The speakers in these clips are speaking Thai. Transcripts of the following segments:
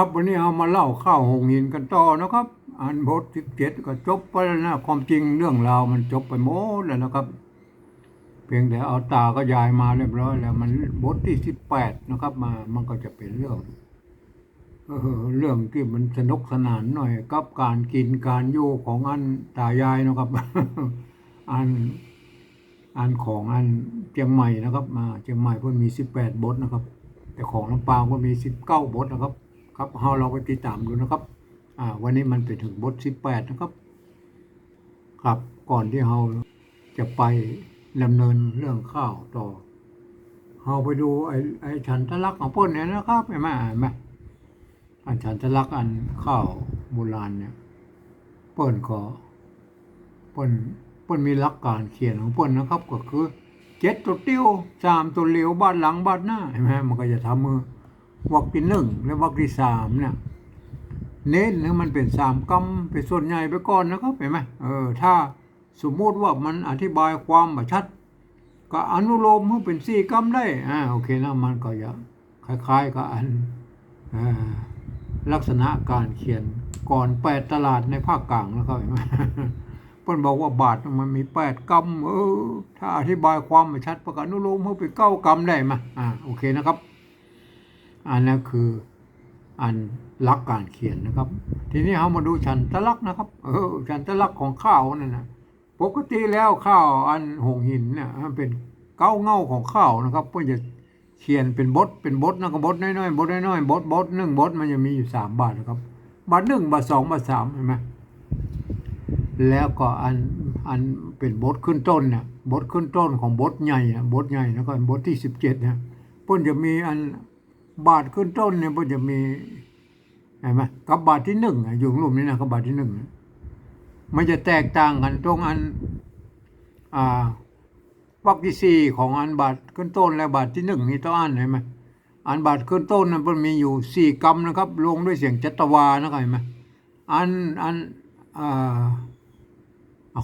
ครับ วันนี้เอามาเล่าข้าวหงหินกันต่อนะครับ อันบทสิบเจ็ดก็จบไปแล้วนะความจริงเรื่องราวมันจบไปหมดแล้วนะครับ เพียงแต่เอาตาก็ยายมาเรียบร้อย แล้ว มันบทที่สิบแปดนะครับ มามันก็จะเป็นเรื่องเออเรื่องที่มันสนุกสนานหน่อยกับการกินการอยู่ของอันตายายนะครับ อันอันของอันเชียงใหม่นะครับมาเชียงใหม่เพิ่นมีสิบแปดบทนะครับ แต่ของลำปางก็มีสิบเก้าบทนะครับ ครับเราเราไปติดตามดูนะครับ อ่า วันนี้มันไปถึงบทสิบแปดนะครับ ครับก่อนที่เราจะไปดำเนินเรื่องข้าวต่อเราไปดูไอ้ไอ้ฉันทะลักษณ์ของพ่นเนี่ยนะครับเห็นไหมเห็นไหมอันฉันทะลักษณ์อันข้าวโบราณเนี่ยเปิ้นก็เปิ้นเปิ้นมีหลักการเขียนของเปิ้นนะครับ ก็คือเจ็ดตัวเตี้ยวสามตัวเหลียวบ้านหลังบ้านหน้าเห็นไหมมันก็จะทำมือ วักที่หนึ่งและวักที่สามเนี่ยเน้นหรือมันเป็นสามกำเป็นส่วนใหญ่ไปก่อนนะครับเห็นไหมเออถ้าสมมติว่ามันอธิบายความแบบชัด ก็อนุโลมให้เป็นสี่กำได้อ่าโอเคนะมันก็จะคล้ายๆกับอันอลักษณะการเขียนก่อนแปดตลาดในภาคกลางนะครับเห็นไหมเพิ่นบอกว่าบาทมันมีแปดกำเออถ้าอธิบายความม่ชัดประกาศนุโลมให้เป็นเก้ากำได้ไหมอ่าโอเคนะครับ อันนั้นคืออันลักการเขียนนะครับ ทีนี้เรามาดูฉันตะลักนะครับ เออฉันตะลักของข้าวนั่นนะปกติแล้วข้าวอันหงหินเนี่ยมันเป็นเก้าเง่าของข้าวนะครับเพื่อจะเขียนเป็นบทเป็นบทนะก็บทน้อยๆบทน้อยๆบทบทหนึ่งบทมันจะมีอยู่สามบาทนะครับ บาทหนึ่งบาทสองบาทสามเห็นไหมแล้วก็อันอันเป็นบทขึ้นต้นเนี่ยบทขึ้นต้นของบทใหญ่นะบทใหญ่แล้วก็บทที่สิบเจ็ดเนี่ยเพิ่นจะมีอัน บาทขึ้นต้นเนี่ยเพิ่นจะมีเห็นไหมกับบาทที่หนึ่งอยู่กลุ่มนี้นะกับบาทที่หนึ่งมันจะแตกต่างกันตรงอันอ่าวรรคที่สี่ของอันบาทขึ้นต้นและบาทที่หนึ่งนี่ต้องอ่านเห็นไหมอันบาทขึ้นต้นนั้นมันมีอยู่สี่กำนะครับลงด้วยเสียงจัตวานะครับเห็นไหมอันอันอ่า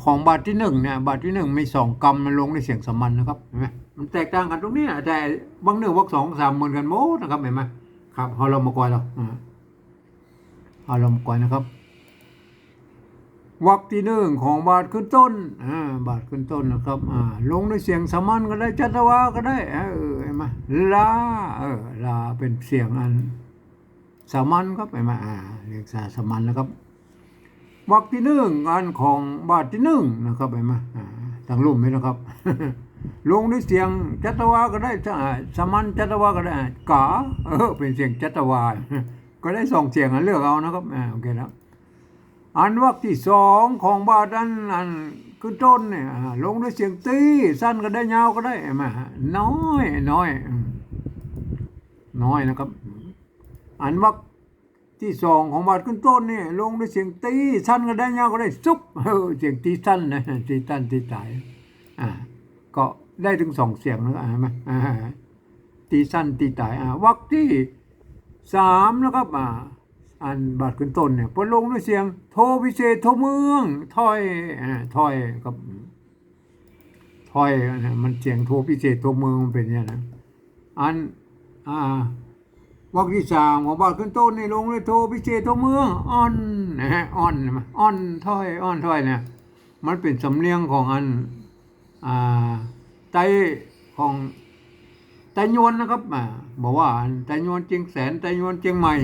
ของบาทที่หนึ่งเนี่ยบาทที่หนึ่งมีสองกำมันลงด้วยเสียงสมัญนะครับเห็นไหม มันแตกต่างกันตรงนี้อะแต่บางหนึ่งบางสองสามเหมือนกันหมดนะครับเห็นไหมครับเอาเรามก่อนเราอ่าอารมก่อนนะครับวรรคที่หนึ่งของบาทขึ้นต้นอ่าบาทขึ้นต้นนะครับอ่าลงด้วยเสียงสามัญก็ได้จัตวาก็ได้เออเห็นไหมลาเออลาเป็นเสียงอันสามัญครับเห็นไหมอ่าเรียกสาสามัญนะครับวรรคที่หนึ่งอันของบาทที่หนึ่งนะครับเห็นไหมอ่าทางลุ่มไหมนะครับ ลงด้วยเสียงจัตวาก็ได้อ่สมัญจัตวาก็ได้กาเออเป็นเสียงจัตวาก็ได้สองเสียงอันเลือกเอานะครับโอเคแล้วอันวรรคที่สองของบาทอันอันขึ้นต้นเนี่ยลงด้วยเสียงตีสั้นก็ได้ยาวก็ได้มาน้อยน้อยน้อยนะครับ อันวรรคที่สองของบาทขึ้นต้นเนี่ยลงด้วยเสียงตีสั้นก็ได้ยาวก็ได้ซุบเออเสียงตีสั้นนะตีสั้นตีตายอ่า ก็ได้ถึงสองเสียงนะอ่าไหมอ่าตีสั้นตีตายอ่าวรรคที่สามนะครับอ่าอันบาทขึ้นต้นเนี่ยพอลงด้วยเสียง โทพิเศษโทเมืองถอยอ่าถอยกับถอยนะมันเสียงโทพิเศษโทเมืองมันเป็นอย่างนั้นอันอ่าวรรคที่สามของบาทขึ้นต้นนี่ลงด้วยโทพิเศษโทเมืองอ่อนนะฮะอ่อนอ่อนถอยอ่อนถอยเนี่ยมันเป็นสำเนียงของอัน ไตของไตยวนนะครับอ่าบอกว่าไตยวนเจียงแสนไตยวนเจียงใหม่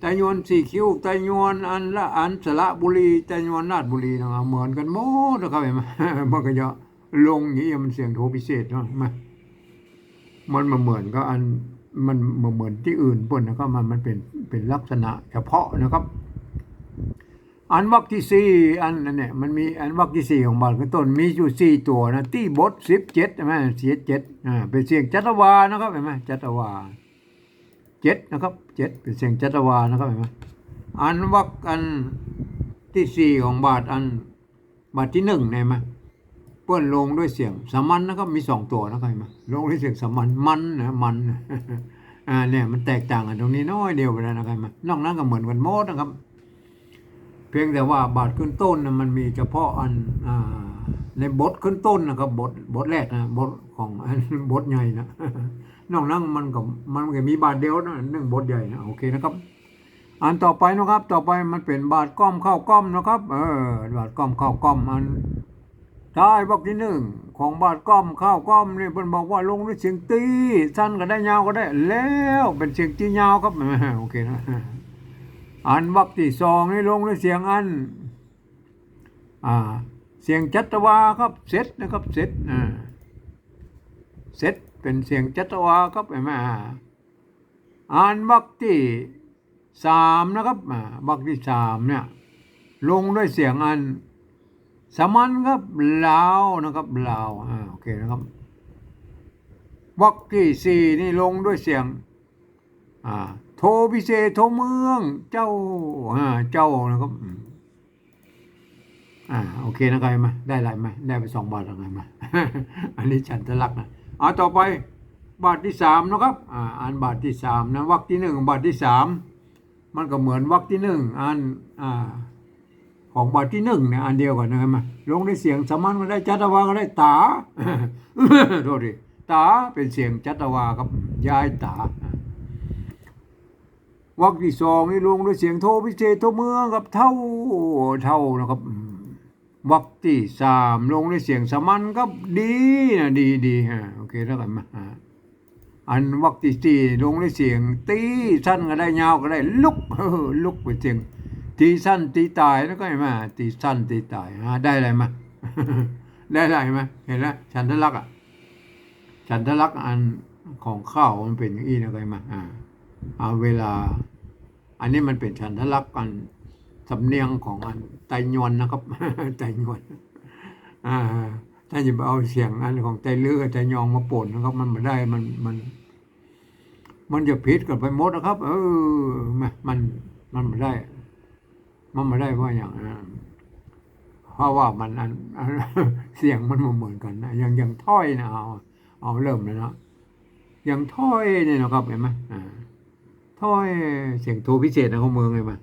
ไตยวนสี่คิ้วไตยวนอันละอันสระบุรีไตยวนราชบุรีนะครับเหมือนกันหมดนะครับเห็นไหมมันก็จะลงอย่างนี้มันเสียงโทพิเศษเนาะเห็นไหมมันมาเหมือนก็อันมันมาเหมือนที่อื่นป่นนะครับมันมันเป็นเป็นลักษณะเฉพาะนะครับ อันวรรคที่สี่อันนั่นเนี่ยมันมีอันวรรคที่สี่ของบาทขึ้นต้นมีอยู่สี่ตัวนะที่บทสิบเจ็ดใช่ไหมเสียเจ็ดอ่าเป็นเสียงจัตวานะครับเห็นไหมจัตวาเจ็ดนะครับเจ็ดเป็นเสียงจัตวานะครับเห็นไหมอันวรรคอันที่สี่ของบาทอันบาทที่หนึ่งเห็นไหมเพื่อนลงด้วยเสียงสามัญนะครับมีสองตัวนะครับเห็นไหมลงด้วยเสียงสามัญมันนะมันอ่าเนี่ยมันแตกต่างกันตรงนี้น้อยเดียวไปแล้วนะครับเห็นไหมนอกนั้นก็เหมือนกันหมดนะครับ เพียงแต่ว่าบาทขึ้นต้นนะมันมีเฉพาะอันอในบทขึ้นต้นนะครับบทบทแรกนะบทของอันบทใหญ่นะนอกนั้นมันก็มันก็มีบาทเดียวนะหนึ่งบทใหญ่นะโอเคนะครับ อันต่อไปนะครับ ต่อไปมันเป็นบาทก้อมเข้าก้อมนะครับ เออบาทก้อมเข้าก้อมอันท้ายบอกที่หนึ่งของบาทก้อมเข้าก้อมนี่เพิ่นบอกว่าลงด้วยเสียงตีสั้นก็ได้ยาวก็ได้ แล้วเป็นเสียงที่ยาวครับโอเคนะ อันวักที่สองนี่ลงด้วยเสียงอันอ่าเสียงจัตวาครับเสร็จนะครับเสร็จอ่าเสร็จเป็นเสียงจัตวาครับเห็นไหมอ่าอ่านวักที่สามนะครับวักที่สามเนี่ยลงด้วยเสียงอัน สมัญครับลาวนะครับลาวอ่าโอเคนะครับวักที่สี่นี่ลงด้วยเสียงอ่า โทพิเศษโทเมือง เจ้าอ่าเจ้านะครับอ่าโอเคนะครับมาได้ไรไหมได้ไปสองบาทอะไรมา อันนี้ฉันทะลักนะเอาต่อไปบาทที่สามนะครับอ่าอ่านบาทที่สามนะวรรคที่หนึ่งบาทที่สามมันก็เหมือนวรรคที่หนึ่งอ่านอ่าของบาทที่หนึ่งเนี่ยอันเดียวกันนะครับมาลงด้เสียงสามัญก็ได้จัตวาก็ได้ตาโทษดิตาเป็นเสียงจัตวาครับยายตา วรรคที่สองนี่ลงด้วยเสียงโทพิเศษโทเมืองกับเท่าเท่านะครับวรรคที่สามลงด้วยเสียงสมัญครับดีนะดีดีฮะโอเคแล้วกันมาอันวรรคที่สี่ลงด้วยเสียง ตีสั้นก็ได้ยาวก็ได้ ลุกลุกเป็นเสียงตีสั้นตีตายแล้วก็เห็นไหมาตีสั้นตีตายฮะได้อะไรมาได้อะไรมาเห็นแล้วฉันทะลักอะฉันทะลักอันของข้าวมันเป็นอย่างนี้นะก็เห็นไหมาอ่า เอาเวลา อันนี้มันเป็นฉันทลักษณ์กันสำเนียงของอันไตยวนนะครับไตยวนถ้าจะไปเอาเสียงอันของไตเลือไตยองมาป่นนะครับ มันไม่ได้มันมัน มันจะผิดกันไปหมดนะครับ เออมันมันมันไม่ได้ มันไม่ได้ว่าอย่างนั้นเพราะว่ามันอันเสียงมันเหมือนกันนะอย่างอย่างถ้อยนะเอาเอาเริ่มเลยนะอย่างถ้อยเนี่ยนะครับเห็นไหมอ่า ถ้อยเสียงโทพิเศษนะของเมืองเลยมา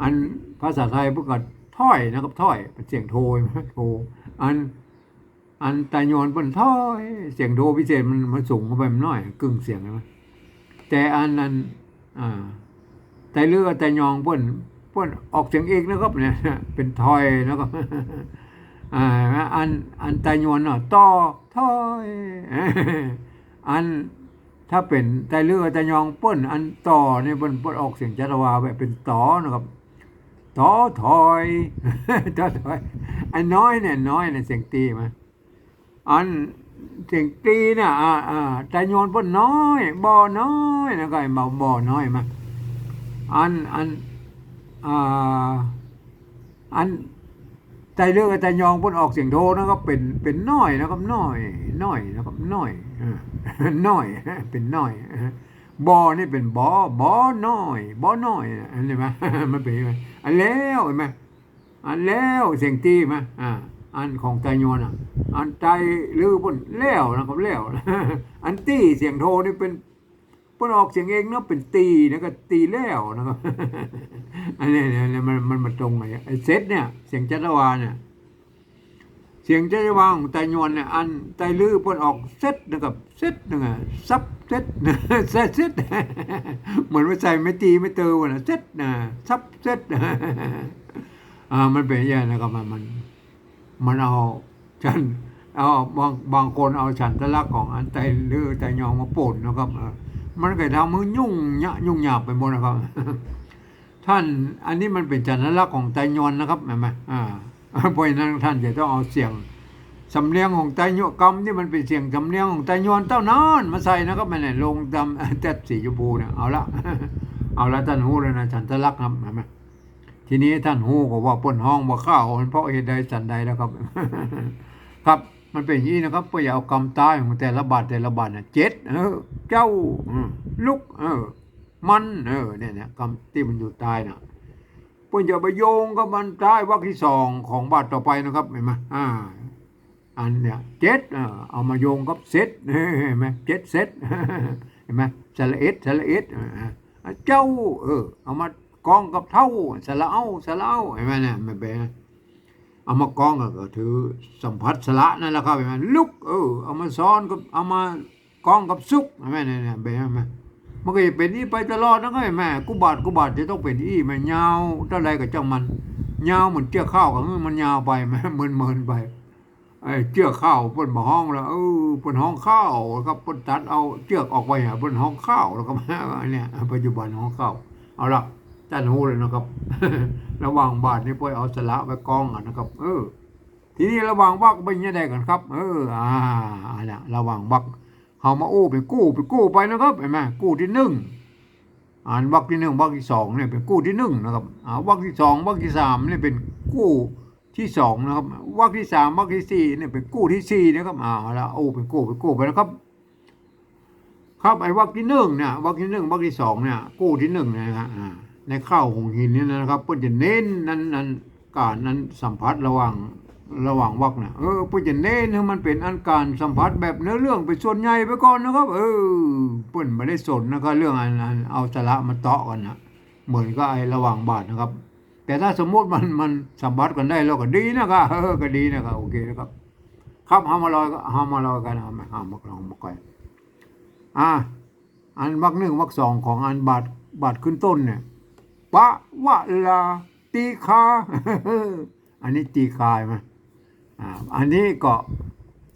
อันภาษาไทยพวกก็ถ้อยนะครับถ้อยเป็นเสียงโทใช่ไหมโทอัน อันตายอนเป็นถ้อยเสียงโทพิเศษมันมันสูงเข้าไปมันน้อยกึ่งเสียงใช่ไหมแต่อันนั้นอ่าแต่เลือแต่ยองเพิ่นเพิ่นออกเสียงเอกนะครับเนี่ยเป็นถอยนะครับอ่าอันอันตายอนเนาะต่อถอยอัน ถ้าเป็นไตเลือไตยองเปิ้นอันต่อเนี่ยเปิ้นเปิ้นออกเสียงจัตวาแบบเป็นต่อนะครับต่อถอยต่อถอยอันน้อยเนี่ยน้อยเนี่ยเสียงตีมาอันเสียงตีเนี่ยอ่าอ่าไตยอนเปิ้นน้อยบ่อน้อยนะก็ไอ้บ่บ่อน้อยมาอันอันอ่าอันไตเลือไตยองเปิ้นออกเสียงโทนะครับเป็นเป็นน้อยนะครับน้อยน้อยนะครับน้อย น้อยเป็นน้อยบอนี่เป็นบอบอน้อยบอน้อยอันนี้ไหมมันเป็นไหมอันแล้วเห็นไหมอันแล้วเสียงตีไหมอ่าอันของไตยวนอะ อันใจลือบนแล้วนะครับแล้วอันตีเสียงโทนี่เป็นพิ่นออกเสียงเองเนาะเป็นตีนะก็ตีแล้วนะครับอันนี้เนี่ยมันมันมาตรงไงไอ้เซตเนี่ยเสียงจัตวาเนี่ย เสียงใจวางของไตยวนเนี่ยอันไตลือเพิ่นออกเซ็ตนะครับเซ็ตนึงอะซับเซ็ตเซ็ตเซ็ตเหมือนว่าใส่ไม่ตีไม่เตอวะนะเซ็ตนะซับเซตอ่ามันเป็นอย่างนี้นะครับมันมันมันเอาฉันเอาบางบางคนเอาฉันทะลักษณ์ของอันไตลือไตยองมาป่นนะครับมันก็ทำมือยุ่งยะยุ่งยากไปหมดนะครับ ท่านอันนี้มันเป็นจันทลักษณ์ของไตยนนะครับเห็นไหมอ่า เพราะฉะนั้นท่านจะต้องเอาเสียงสำเนียงของไตโยกรรมที่มันเป็นเสียงสำเนียงของไตยอนเท่านั้นมาใส่นะครับมันเนี่ยลงตามแตดสีชมพูเนี่ยเอาละเอาละท่านหูแล้วนะฉันทะลักครับเห็นไหมทีนี้ท่านหูก็ว่าป้นห้องว่าข้าวมันเพราะเหตุใดสันใดแล้วครับ ครับมันเป็นอย่างนี้นะครับเพื่ออย่าเอากรรมตายของแต่ละบาทแต่ละบาทเนี่ยเจ็ดเออเจ้าลุก เออ มัน เออเนี่ยเนี่ยกรรมที่มันอยู่ตายน่ะ พื่อจะไปโยงกับมันท้ายวรรคที่สองของบาทต่อไปนะครับเห็นไหมอ่าอันเนี่ยเจ็ดเอามาโยงกับเซตเห็นไหมเจ็ดเซตเห็นไหมสละเอ็ดสละเอ็ดเจ้าเออเอามากองกับเท่าสละเอาสละเอาเห็นไหมเนี่ยมันเป็นเอามากองก็ก็ถือสัมผัสสละนั่นแหละครับเห็นไหมลุกเออเอามาซ้อนกับเอามากองกับซุกเห็นไหมเนี่ยเนี่ยเป็นไหม มันก็จะเป็นอีไปตลอดนะก็เห็นไหมกูบาดกูบาดจะต้องเป็นอีมันยาวเท่าไรก็จังมันยาวเหมือนเจี้ยข้าวกับมันยาวไปไหมเมินเมินๆไปไอ้เจี้ยข้าวเพิ่นมาห้องแล้วเออเพิ่นห้องข้าวครับเพิ่นตัดเอาเชือกออกไปหาเพิ่นห้องข้าวแล้วก็มาเนี่ยปัจจุบันห้องข้าวเอาละท่านหูเลยนะครับ ระหว่างบาทนี่ป่วยเอาสละไปกองอะนะครับ เออ ทีนี้ระหว่างวักเป็นยังไงกันครับ เออ อ่าอันน่ะระหว่างวัก เฮามาโอ้ไปกู้ไปกู้ไปนะครับเห็นไหมกู้ที่หนึ่งอ่านวักที่หนึ่งวักที่สองเนี่ยเป็นกู้ที่หนึ่งนะครับอ่าวักที่สองวักที่สามเนี่ยเป็นกู้ที่สองนะครับวักที่สามวักที่สี่เนี่ยเป็นกู้ที่สี่นะครับอ่าแล้วโอ้ไปกู้ไปกู้ไปนะครับ ครับไอ้วักที่หนึ่งเนี่ยวักที่หนึ่งวักที่สองเนี่ยกู้ที่หนึ่งนะฮะอ่าในข้าวหงหินเนี่ยนะครับเพื่อจะเน้นนั้นนั้นการนั้นสัมผัสระหว่าง ระหว่างวักเนี่ยเออเพื่อจะเน้นให้มันเป็นอันการสัมผัสแบบเนื้อเรื่องไปส่วนใหญ่ไปก่อนนะครับ เออเพื่อนไม่ได้สนนะครับ เรื่องอันนเอาสาระมาเตาะกันนะเหมือนกับไอ้ระหว่างบาทนะครับ แต่ถ้าสมมติมันมันสัมผัสกันได้แล้วก็ดีนะครับเออก็ดีนะครับโอเคนะครับ ครับหามาลอยก็หามาลอยกันหามาหามาลองมาก่อยอ่าอันวักหนึ่งวักสองของอันบาทบาทขึ้นต้นเนี่ยปะวะลาตีคาอันนี้ตีคายมาอ่า อันนี้ก็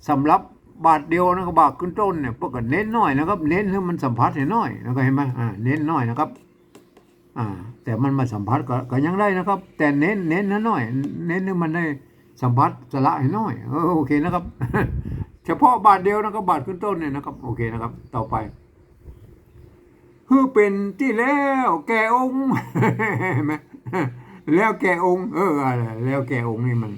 สำหรับบาทเดียวนะครับบาทขึ้นต้นเนี่ยพวกก็เน้นน้อยนะครับ เน้นให้มันสัมผัสให้น้อยนะครับเห็นไหมอ่าเน้นน้อยนะครับอ่าแต่มันมาสัมผัสก็ก็ยังได้นะครับ แต่เน้นเน้นนะน้อยเน้นให้มันได้สัมผัสสละให้น้อยโอเคนะครับ เฉพาะบาทเดียวนะครับบาทขึ้นต้นเนี่ยนะครับโอเคนะครับ ต่อไปคือเป็นที่แล้วแกองค์แล้วแกองค์ เออแล้วแกองค์นี่มัน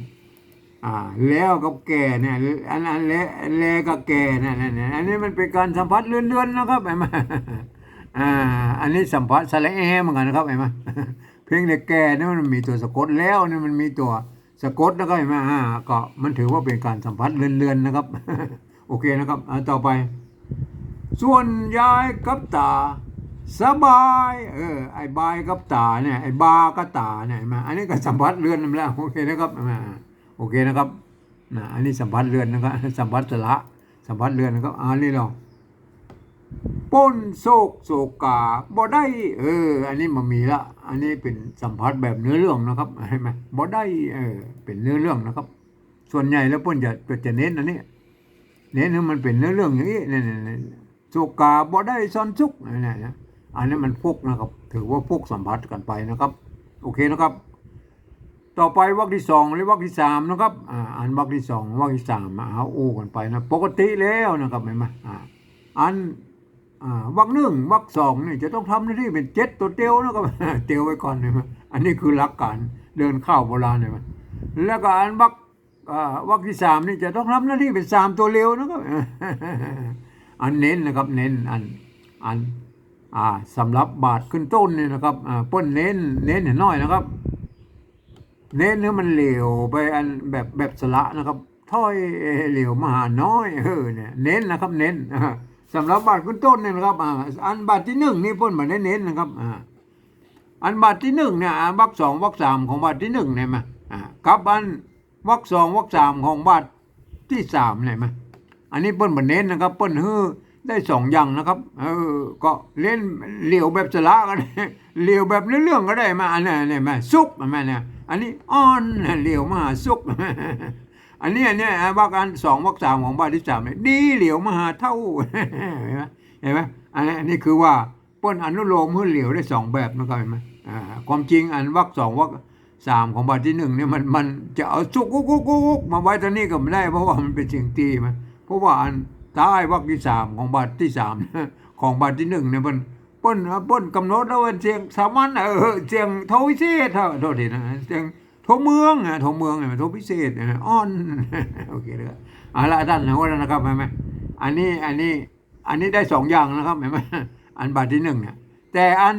อ่าแล้วกับแก่เนี่ยอันนั้นแล้แลกับแกเนี่เนี่ยเนี่อันนี้มันเป็นการสัมผัสเลื่อนๆนะครับเห็นไหมอ่าอันนี้สัมผัสสระแอเหมือนกันนะครับเห็นไหมเพียงแต่แกเนี่ยมันมีตัวสะกดแล้วเนี่ยมันมีตัวสะกดนะครับเห็นไหมอ่าก็มันถือว่าเป็นการสัมผัสเลื่อนๆนะครับ โอเคนะครับอ่าต่อไป ส่วนยายกับตาสบายเออไอ้บายกับตาเนี่ยไอ้บากับตาเนี่ยเห็นไหมาอันนี้ก็สัมผัสเรือนนั่นแหละโอเคนะครับอ่า โอเคนะครับนะอันนี้สัมผัสเรือนนะครับสัมผัสสละสัมผัสเรือนนะครับอันนี้เราป้นโศกโศกกาบ่ได้ เออ อันนี้มันมีละ อันนี้เป็นสัมผัสแบบเนื้อเรื่องนะครับเห็นไหมบ่ได้เออเป็นเนื้อเรื่องนะครับ ส่วนใหญ่แล้วเพิ่นจะจะเน้นอันนี้เน้นให้มันเป็นเนื้อเรื่องอย่างนี้เนี่ยโศกกาบ่ได้ซ่อนสุกเนี่ยนะอันนี้มันพวกนะครับ ถือว่าพวกสัมผัสกันไปนะครับ โอเคนะครับ ต่อไปวรรคที่สองหรือวรรคที่สามนะครับอ่าอันวรรคที่สองวรรคที่สามมาเอาโอ้กันไปนะปกติแล้วนะครับเห็นไหมอ่าอันอ่าวรรคหนึ่งวรรคสองนี่จะต้องทำหน้าที่เป็นเจ็ดตัวเตียวนะครับเตียวไว้ก่อนเลยมั้ยอันนี้คือหลักการเดินเข้าโบราณเลยมั้ยแล้วก็อันวรรคอ่าวรรคที่สามนี่จะต้องทำหน้าที่เป็นสามตัวเร็วนะครับอันเน้นนะครับเน้นอันอันอ่าสำหรับบาทขึ้นต้นเนี่ยนะครับอ่าป้นเน้นเน้นหนน้อยนะครับ เน้นให้มันเหลวไปอันแบบแบบสละนะครับถ้อยเหลวมหาน้อยเออเนี่ยเน้นนะครับเน้นอ่าสำหรับบาทขึ้นต้นเนี่ยนะครับอ่าอันบาทที่หนึ่งนี่เป้นมาได้เน้นนะครับอ่าอันบาทที่หนึ่งเนี่ยอ่าวรรคสองวรรคสามของบาทที่หนึ่งเนี่ยมาอ่ากับอันวรรคสองวรรคสามของบาทที่สามเนี่ยมาอันนี้เปิ้นมาเน้นนะครับเปิ้นฮือได้สองอย่างนะครับ เออ ก็เล่นเหลียวแบบสละก็ได้เหลียวแบบเรื่องๆก็ได้มาอันนี้เนี่ยมาซุกมาเนี่ย อันนี้อ่อนเหลียวมหาซุกอันนี้อันเนี้ยวักอันสองวักสามของบาทที่สามเนี่ยดีเหลียวมหาเท่าเห็นไหมเห็นไหมอันนี้อันนี้คือว่าเป้นอนุโลมให้เหลียวได้สองแบบนะครับเห็นไหมความจริงอันวักสองวักสามของบาทที่หนึ่งเนี่ยมันมันจะเอาซุกกุ๊กกุกมาไว้ตอนนี้ก็ไม่ได้ เพราะว่ามันเป็นสียงตีมันเพราะว่าอันใต้วรรคที่สามของบาทที่สามของบาทที่หนึ่งเนี่ยมัน ป้นป้นกำหนดแล้วว่าเสียงสามัญเออเสียงโทพิเศษเท่าโทษทีนะเสียงโทเมืองอะโทเมืองเนี่ยโทพิเศษอ่อนโอเคเลยเอาละท่านนะว่านะครับเห็นไหมอันนี้อันนี้อันนี้ได้สองอย่างนะครับเห็นไหมอันบาทที่หนึ่งเนี่ยแต่อัน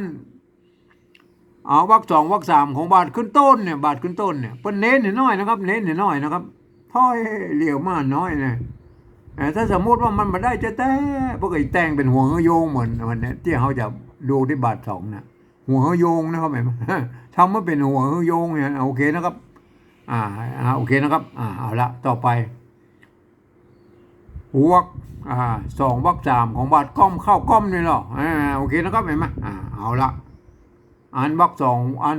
เอาวรรคสองวรรคสามของบาทขึ้นต้นเนี่ยบาทขึ้นต้นเนี่ยเปิ้นเน้นหน่อยนะครับ เน้นหน่อยนะครับถ้อยเหลียวมากน้อยเนี่ย ถ้าสมมติว่ามันมาได้จะแต่พวกไอ้แต่งเป็นหัวโยงเหมือนมันเนี่ยที่เขาจะดูที่บาทสองนะหัวโยงนะครับเห็นไหมทำมาเป็นหัวโยงเนี่ยโอเคนะครับ อ่าโอเคนะครับ อ่าเอาละต่อไปวักอ่าสองวักสามของบาทก้อมเข้าก้อมนี่หรออ่าโอเคนะครับเห็นไหมอ่าเอาละอันวักสองอัน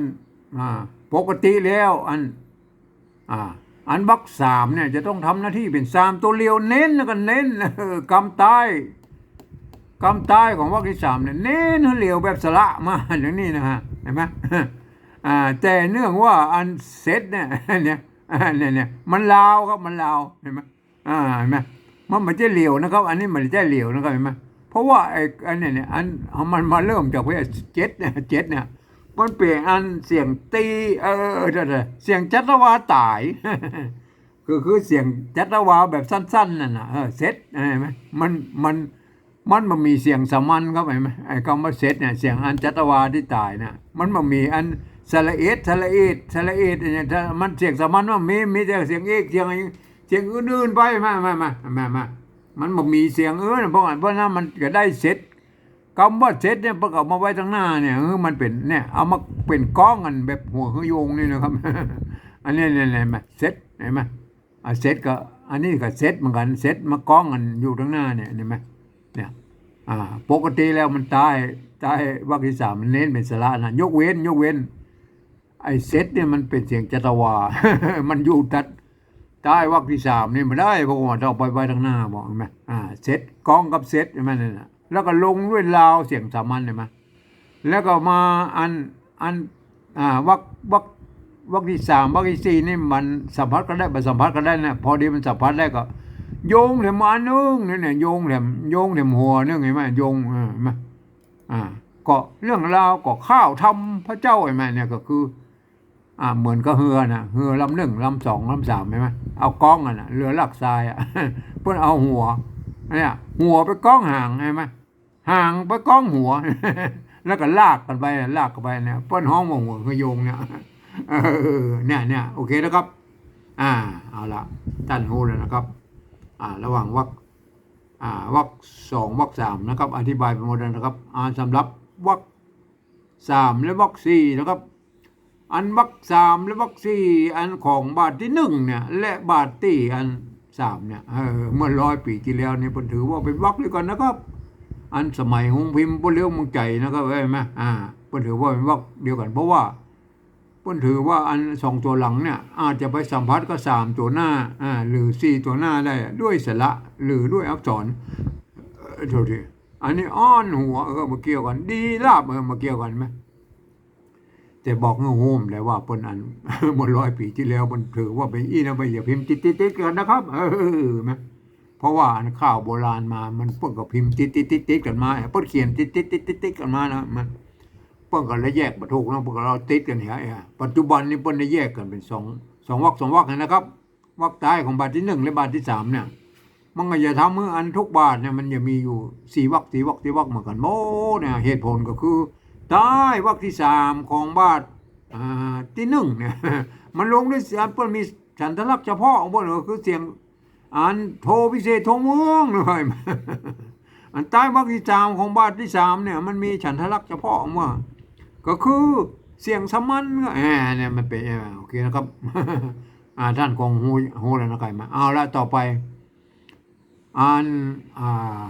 อ่าปกติแล้วอัน อ่า อันวักสามเนี่ยจะต้องทำหน้าที่เป็นสามตัวเลียวเน้นแล้วก็เน้นกำใต้กำใต้ของวักที่สามเนี่ยเน้นเลียวแบบสละมาอย่างนี้นะฮะเห็นไหมอ่าแต่เนื่องว่าอันเซตเนี่ยเนี่ยเนี่ยเนี่ยมันลาวครับมันลาวเห็นไหมอ่าเห็นไหมมันไม่ใช่เหลียวนะครับ อันนี้มันไม่ใช่เหลียวนะครับเห็นไหมเพราะว่าไอ้อันเนี่ยเนี่ยอันมันมาเริ่มจากเพื่อเจ็ดเนี่ยเจ็ดเนี่ย มันเปลี่ยนอันเสียงตีเออเดี๋ยวๆเสียงจัตวาตายคือคือเสียงจัตวาแบบสั้นๆนั่นนะเออเซตเห็นไหมมันมันมันมันมีเสียงสมัญครับเห็นไหมไอ้คำว่าเซตเนี่ยเสียงอันจัตวาที่ตายเนี่ยมันมันมีอันสระเอดสระเอดสระเอดเนี่ยมันเสียงสมัญว่ามีมีแต่เสียงเอกเสียงอะไรเสียงอื่นๆไปมามามามามามันมันมีเสียงอื่นเพราะเพราะนั้นมันก็ได้เซต คำว่าเซตเนี่ยประกอบมาไว้ทั้งหน้าเนี่ยเออมันเป็นเนี่ยเอามาเป็นก้องกันแบบหัวเครื่อโยงนี่นะครับ อันนี้เนี่ยเนี่ยมเซตเห็นไหมอะเซตก็อันนี้ก็เซตเหมือนกันเซตมากล้องกันอยู่ข้างหน้าเนี่ยเห็นไหมเนี่ยอ่าปกติแล้วมันตายตายวรรคที่สามมันเน้นเป็นสระนะยกเว้น ยกเว้น ไอ้เซตเนี่ยมันเป็นเสียงจัตวา มันอยู่ตัดใต้วรรคที่สามนี่ไม่ได้เพราะว่าต้องไปไว้ทางหน้าบอกเห็นไหมอ่าเซตกล้องกับเซตเห็นไหมนั่นน่ะ แล้วก็ลงด้วยลาวเสียงสามัญเห็นไหมแล้วก็มาอันอันอ่าวรรควรรควรรคที่สามวรรคที่สี่นี่มันสัมผัสกันได้มันสัมผัสกันได้นะพอดีมันสัมผัสได้ก็ โยงแหลมอันนึงนี่เนี่ยโยงแหลมโยงแหลมหัวนึงเห็นไหมโยงเออเห็นไหมอ่าก็เรื่องราวก็ข้าวทำพระเจ้าเห็นไหมเนี่ยก็คือ อ่าเหมือนกับเรือนะเรือลำหนึ่งลำสองลำสามเห็นไหมเอากล้องอะนะเรือลักทรายอะเพื่อนเอาหัว เนี่ยหัวไปกล้องห่างเห็นไหมห่างไปกล้องหัว แล้วก็ลากกันไปลากกันไปเนี่ยเพื่อนห้องว่าหัวก็โยงเนี่ยเนี่ยเนี่ยโอเคนะครับ อ่าเอาละท่านรู้แล้วนะครับ อ่า ระหว่างวรรคอ่าวรรคสองวรรคสามนะครับ อธิบายไปหมเดลนะครับอ่าสำหรับวรรคสามและวรรคสี่นะครับ อันวรรคสามและวรรคสี่อันของบาทที่หนึ่งเนี่ย และบาทที่อัน สามเนี่ยเมื่อร้อยปีที่แล้วเนี่ยผมถือว่าเป็นวรรคด้วยกันนะครับ อันสมัยหงพิมพ์บนเลี้ยวมึงใจนะครับเห็นไหมอ่าผมถือว่าเป็นวรรคเดียวกัน เพราะว่าเพิ่นถือว่าอันสองตัวหลังเนี่ย อาจจะไปสัมพัทธ์กับสามตัวหน้าอ่าหรือสี่ตัวหน้าได้ด้วยสระหรือด้วยอักษรเอ่อโทษทีอันนี้อ้อนหัวเออมาเกี่ยวกัน ดีลาบเออมาเกี่ยวกันไหม แต่บอกเงาโฮมเลยว่าเพิ่นอันหมดร้อยปีที่แล้วมันถือว่าเป็นอีนะไปอย่าพิมพ์ติดติดๆกันนะครับ เออไหมเพราะว่าอันข้าวโบราณมามันเพิ่นก็พิมพ์ติดติดติดติดๆๆกันมาเพิ่นเขียนติดติดติดติดติดๆๆกันมานะมันเปิ้นก็เลยแยกบ่ถูกนะพวกเราติดกันเนี่ยไอ้ห่าปัจจุบันนี้เปิ้นได้แยกกันเป็นสองสองวรรคสองวรรคนะครับวรรคใต้ของบาทที่หนึ่งและบาทที่สามเนี่ยมันก็อย่าทำมืออันทุกบาทเนี่ยมันจะมีอยู่สี่วรรคสี่วรรคสี่วรรคเหมือนกันโมเนี่ยเหตุผลก็คือ ใต้วรรคที่สามของบาทที่หนึ่งเนี่ยมันลงด้วยเสียงเปิ้นมีฉันทลักษณ์เฉพาะของเปิ้นคือเสียงอันโทพิเศษโทเมืองเลยอันใต้วรรคที่สามของบาทที่สามเนี่ยมันมีฉันทลักษณ์เฉพาะของว่าก็คือเสียงสมันก็แหมเนี่ยมันเป็นโอเคนะครับอ่าท่านคงหูหูแล้วนะครับมาเอาละต่อไปอ่านอ่า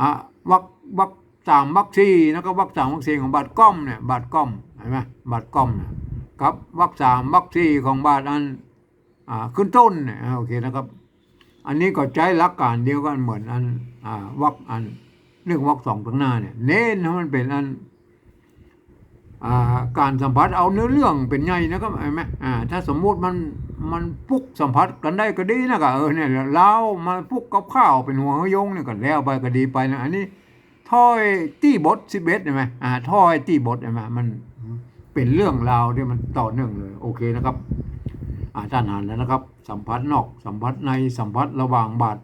อ่าวักวัก สามวักสี่แล้วก็วักสามวักสี่ของบาทก้อมเนี่ยบาทก้อมเห็นไหมบาทก้อมนี่ยครับวักสามวักสี่ของบาทอันอ่าขึ้นต้นเนี่ยโอเคนะครับ อันนี้ก็ใช้หลักการเดียวกันเหมือนอันอ่าวักอันเรื่องวักสองตรงหน้าเนี่ยเน้นให้มันเป็นอันอ่าการสัมผัสเอาเนื้อเรื่องเป็นไงนะครับเห็นไหมอ่าถ้าสมมุติมันมันพุกสัมผัสกันได้ก็ดีนะก็เออเนี่ยเรามาพุกกับข้าวเป็นหัวเขายงเนี่ยก็แล้วไปก็ดีไปนะอันนี้ ถ้อยตี้บทสิบเอ็ดเห็นไหมอ่าถ้อยตี้บทเห็นไหมมันเป็นเรื่องราวที่มันต่อเนื่องเลย โอเคนะครับอ่าท่านอ่านแล้วนะครับ สัมผัสนอกสัมผัสในสัมผัสระหว่างบาด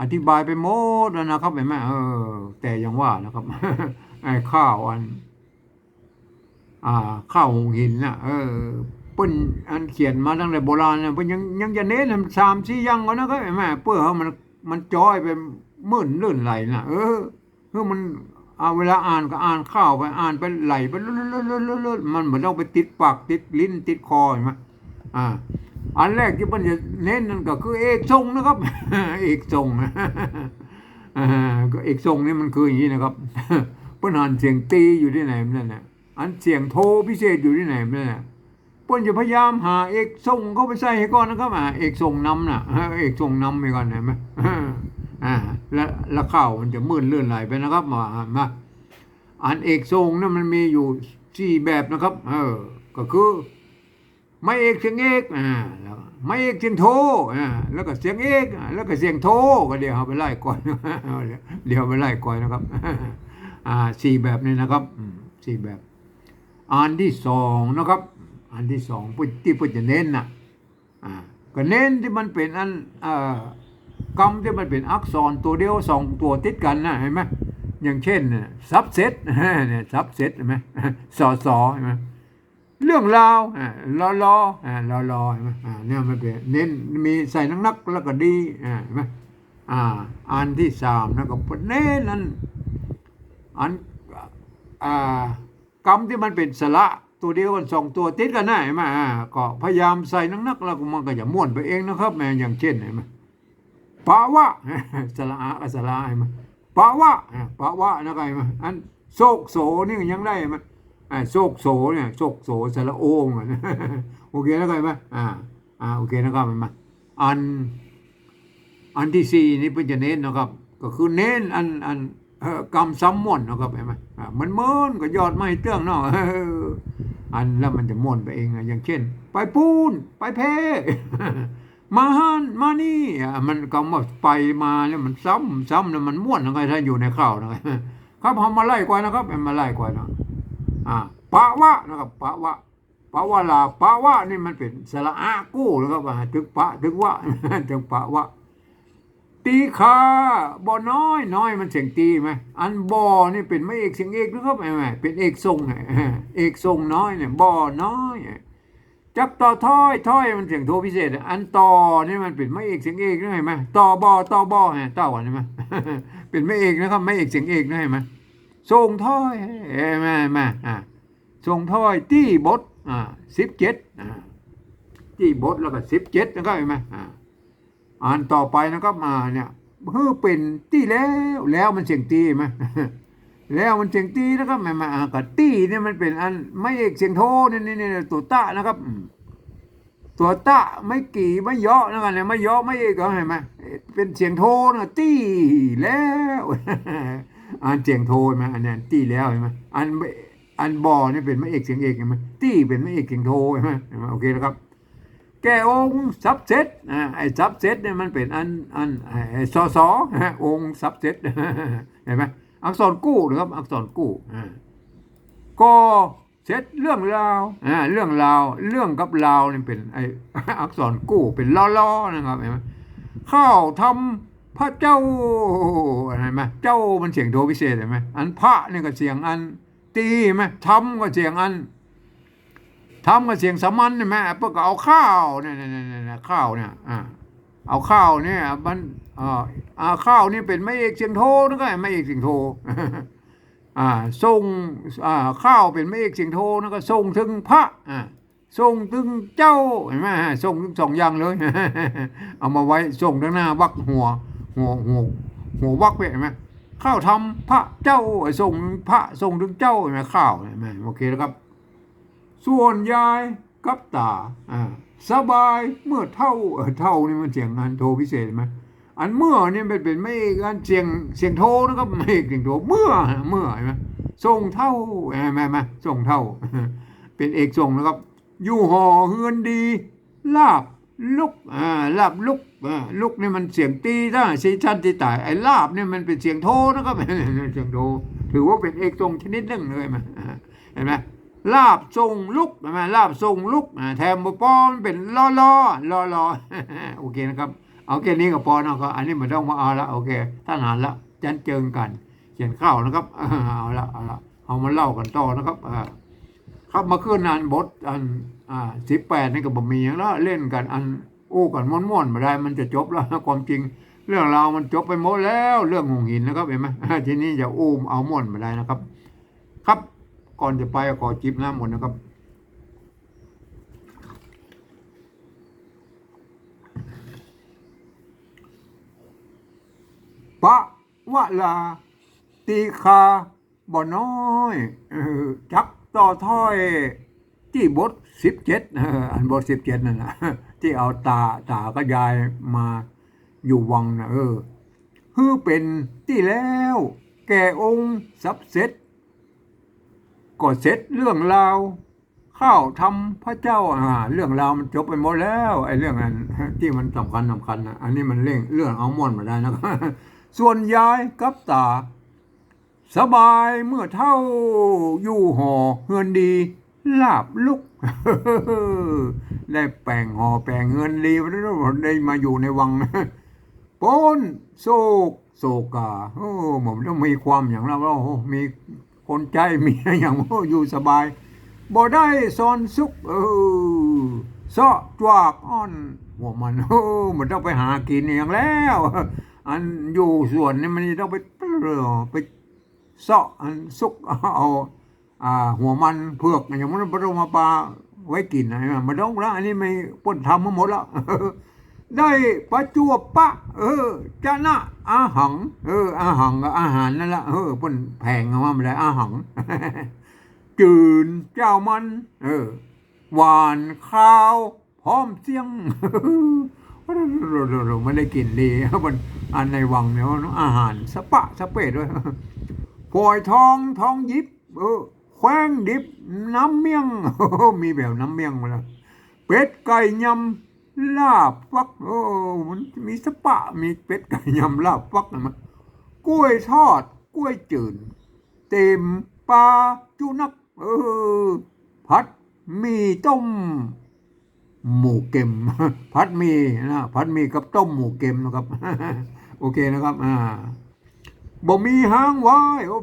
อธิบายไปหมดแล้วนะครับเห็นไหมเออ แต่ยังว่านะครับไอ้ข้าวอัน อ่า ข้าวหงหินน่ะเออเปิ้นอันเขียนมาตั้งแต่โบราณน่ะเปิ้นยังยังจะเน้นให้มันสามสี่ยังก่อนะครับเห็นไหมเพื่อให้มันมันจ้อยไปมื่นลื่นไหลนะเออ เพื่อมันเอาเวลาอ่านก็อ่านข้าวไปอ่านไปไหลไปลื่นๆมันเหมือนต้องไปติดปากติดลิ้นติดคอเห็นไหมอ่า อันแรกที่เพิ่นจะเน้นนั่นก็คือเอกทรงนะครับ เอกทรงอ่าก็เอกทรงนี่มันคืออย่างนี้นะครับเพิ่นหันเสียงตีอยู่ที่ไหนนั่นน่ะอันเสียงโทพิเศษอยู่ที่ไหนนั่นน่ะเพิ่นจะพยายามหาเอกทรงเข้าไปใส่ให้ก่อนนะครับอ่าเอกทรงนำน่ะเอกทรงนำไปก่อนเห็นไหมอ่า แล้วแล้วข้าวมันจะมืดเลื่อนไหลไปนะครับมามาอันเอกทรงนั่นมันมีอยู่สี่แบบนะครับ เออ ก็คือไม่เอกเสียงเอกอ่าแล้วไม่เอกเสียงโทอ่าแล้วก็เสียงเอกแล้วก็เสียงโทก็เดี๋ยวเอาไปไล่ก่อนเดี๋ยวไปไล่ก่อนนะครับ อ่าสี่แบบนี้นะครับสี่แบบ อันที่สองนะครับ อันที่สองที่พุจะเน้นนะอ่าก็เน้นที่มันเป็นอันอ่อ กรรมที่มันเป็นอักษรตัวเดียวสองตัวติดกันนะเห็นไหมอย่างเช่นซับเซตเนี่ยซับเซตเห็นไหมสอสอเห็นไหมเรื่องราวอ่ารอรออ่ารอรอเห็นไหมอ่าเนี่ยมันเป็นเน้นมีใส่นักนักแล้วก็ดีเห็นไหมอ่าอันที่สามนะก็เน้นนั้นอันอ่ากรรมที่มันเป็นสระตัวเดียวกันสองตัวติดกันนะเห็นไหมก็พยายามใส่นักนักแล้วก็มันก็จะม้วนไปเองนะครับแม่อย่างเช่นเห็นไหม ปะวะสระอากับสระเห็นไหมปะวะอ่าวะนะครับเห็นอันโศกโสนี่ยังได้เห็นไหมโชคโสเนี่ยโชคโสสระโอมอนโอเคแล้วกันไหมอ่าอ่าโอเคนะครับมันมาอันอันที่สี่นี่เป็นจะเน้นนะครับ ก็คือเน้นอันอันกรรมซ้ำม่วนนะครับเห็นไหมอ่ามันเมินก็ยอดไม่เตื้องเนาะอันแล้วมันจะม่วนไปเองอย่างเช่น ไปปูนไปเพ มาฮันมานี่มันก็มาไปมาแล้วมันซ้ำซ้ำแล้วมันม่วนนะครับถ้าอยู่ในข้าวนะครับครับเอมาไล่กว่านะครับเอามาไล่กว่านะอ่าปะวะนะครับปะวะปะวะลาปะวะนี่มันเป็นสระอากู้นะครับถึงปะถึงวะถึงปะวะตีขาบ่น้อยน้อยมันเสียงตีไหมอันบ่นี่เป็นไม่เอกเสียงเอกนะครับไอ้แม่เป็นเอกทรงเอกทรงน้อยเนี่ยบ่น้อย จับต่อถ้อยถ้อยมันเสียงโทพิเศษ อันต่อนี่มันเป็นไม่เอกเสียงเอกนะเห็นไหมต่อบอต่อบอฮะต่อก่อนเห็นไหมเป็นไม่เอกนะครับไม่เอกเสียงเอกนะเห็นไหมส่งถ้อยเอ้มามาอ่าส่งถ้อยที่บทอ่าสิบเจ็ดอ่าที่บทแล้วก็สิบเจ็ดนะครับเห็นไหมอ่าอ่านต่อไปนะครับมาเนี่ยคือเป็นที่แล้วแล้วมันเสียงตีไหม แล้วมันเสียงตีนะครับมามาอ่ากับตีเนี่ยมันเป็นอันไม่เอกเสียงโทนี่นี่นี่ตัวตะนะครับ ตัวตะไม่กี่ไม่ยาะนะครับเนี่ยไม่ยาะไม่เอกก็เห็นไหมเป็นเสียงโทนะตีแล้วอันเสียงโทใช่ไหมอันนั้นตีแล้วใช่ไหมอันอันบอเนี่ยเป็นไม่เอกเสียงเอกใช่ไหมตีเป็นไม่เอกเสียงโทเห็นไหมโอเคนะครับ แกองซับเซตอ่าไอ้ซับเซตเนี่ยมันเป็นอันอันไอ้ซอซอฮะองซับเซตเห็นไหม อักษรกู้นะครับอักษรกู้อ่าก็เซตเรื่องราวอ่าเรื่องราวเรื่องกับราวนี่เป็นไอ้อักษรกู้เป็นล้อๆนะครับเห็นไหมข้าวทำพระเจ้าเห็นไหมเจ้ามันเสียงโทพิเศษเห็นไหมอันพระนี่ก็เสียงอัน ตีเห็นไหมทำก็เสียงอันทำก็เสียงสามัญเห็นไหมเพื่อก็เอาข้าวเนี่ยเนี่ยเนี่ยเนี่ยข้าวเนี่ยอ่าเอาข้าวเนี่ยมัน อ่าอาข้าวนี่เป็นไม่เอกเสียงโทนะก็ไม่เอกเสียงโทอ่าส่งอ่าข้าวเป็นไม่เอกเสียงโทนะก็ส่งถึงพระอ่าส่งถึงเจ้าเห็นไหมส่งถึงสองอย่างเลย เอามาไว้ส่งทั้งหน้าวักหัวหัวหัวหัววักไปเห็นไหมข้าวทำพระเจ้าส่งพระส่งถึงเจ้าเห็นไหมข้าวเห็นไหมโอเคแล้วครับ ส่วนยายกับตาอ่าสบายเมื่อเท่าเออเท่านี่มันเสียงงานโทรพิเศษไหม อันเมื่อนี่เป็นเป็นไม่การเสียงเสียงโทนะครับไม่เสียงโทเมื่อเมื่อเห็นไหมส่งเท่าเห็นไหมไหมส่งเท่า เป็นเอกส่งนะครับ อยู่ห่อเฮือนดี ลาบลุกอ่าลาบลุกอ่าลุกนี่มันเสียงตีถ้าซีชันที่ตายไอ้ลาบนี่มันเป็นเสียงโทนะครับเสียงโทถือว่าเป็นเอกทรงชนิดหนึ่งเลยมันอ่าเห็นไหมลาบทรงลุกเห็นไหมลาบทรงลุกแถมบปอมเป็นล้อล้อล้อล้อโอเคนะครับ เอาแค่นี้ก็พอนะครับอันนี้มันต้องมาเอาละโอเคท่านหันละจันเจิงกัน เขียนข้าวนะครับเอาละเอาละเอามาเล่ากันต่อนะครับครับมาขึ้นอันบทอันอ่าสิบแปดนี่ก็บ่มีอย่างแล้วเล่นกันอันอู้กันม่วนๆมาได้มันจะจบแล้วความจริง เรื่องราวมันจบไปหมดแล้วเรื่องหงหินนะครับเห็นไหมทีนี้จะอู้มเอาม่วนมาได้นะครับ ครับก่อนจะไปขอจิบน้ำหมดนะครับ ปะวะลา ตีคาบ่น้อยจักต่อถ้อย ที่บทสิบเจ็ดอันบทสิบเจ็ดนั่นนะที่เอาตาตาก็ยายมาอยู่วังนะเออคือเป็นที่แล้ว แก่องค์สับเสร็จก็เสร็จเรื่องราวข้าวทำพระเจ้าอ่าเรื่องราวมันจบไปหมดแล้วไอ้เรื่องนั้นที่มันสำคัญสำคัญนะอันนี้มันเร่งเรื่องเอาม่อนมาได้นะครับ ส่วนยายกับตา สบายเมื่อเท่าอยู่หอเงินดี ลาบลุก ได้แปลงหอแปลงเงินดีได้มาอยู่ในวังปนโศกโศกาโอ้ผมต้องมีความอย่างเราเรามีคนใจมีอย่างโอ้อยู่สบายบ่ได้ซอนสุขเออเสาะจวากอ้อนหัวมันโอ้มันต้องไปหากินอย่างแล้ว อันอยู่ส่วนนี่มันต้องไปไปเสาะอันสุกเอาอ่าหัวมันเผือกอย่างมันบ่ต้องมาปลาไว้กินนะมันต้องละอันนี้ไม่ป้นทำมาหมดแล้วได้ประจวบปะ เออจะนะอาหัง เออ อาหังก็อาหารนั่นละเออเพิ่นแพงเอามาไม่ได้อาหัง จืนเจ้ามัน เออหวานข้าว พร้อมเสียง ไม่ได้กินดีมันอันในวังเนี่ยอาหารสปะสเปดด้วยฝอยทองทองยิบเออแขวงดิบน้ำเมี่ยงมีแบบน้ำเมี่ยงมาแล้วเป็ดไก่ยำลาบฟักโอ้มันมีสปะมีเป็ดไก่ยำลาบฟักนะมันกล้วยทอดกล้วยจืดเต็มปลาจุนักเออผัดหมีต้ม หมูเค็มผัดมีนะผัดมีกับต้มหมูเค็มนะครับ โอเคนะครับ อ่าบ่มีห้างไว้โอ้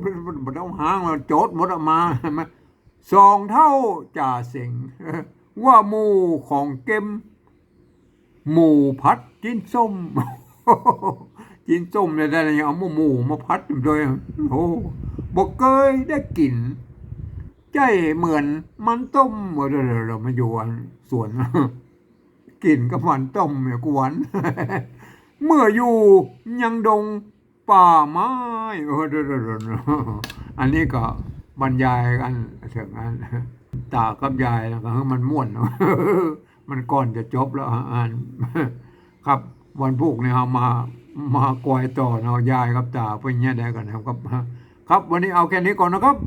บ่ต้องห้างมาโจดหมดออกมามสองเท่าจ่าเสงว่าหมูของเค็มหมูพัดจินส้มจินส้มเนี่ยได้เลยเอาหมูหมูมาพัดโดยโอ้บอกเคยได้กลิ่น ใจเหมือนมันต้มเดี๋ยวเรามาอยู่อันสวนกลิ่นกับมันต้มเนี่ยกวนเมื่ออยู่ยังดงป่าไม้อดอันนี้ก็บรรยายกันเถอะงั้นตากับยายแล้วก็มันม่วนมันก่อนจะจบแล้วอ่านครับวันพุกเนี่ยมามากอยต่อเนาะยายกับตาเพื่อนเนี่ยได้กันนะครับ ครับ วันนี้เอาแค่นี้ก่อนนะครับ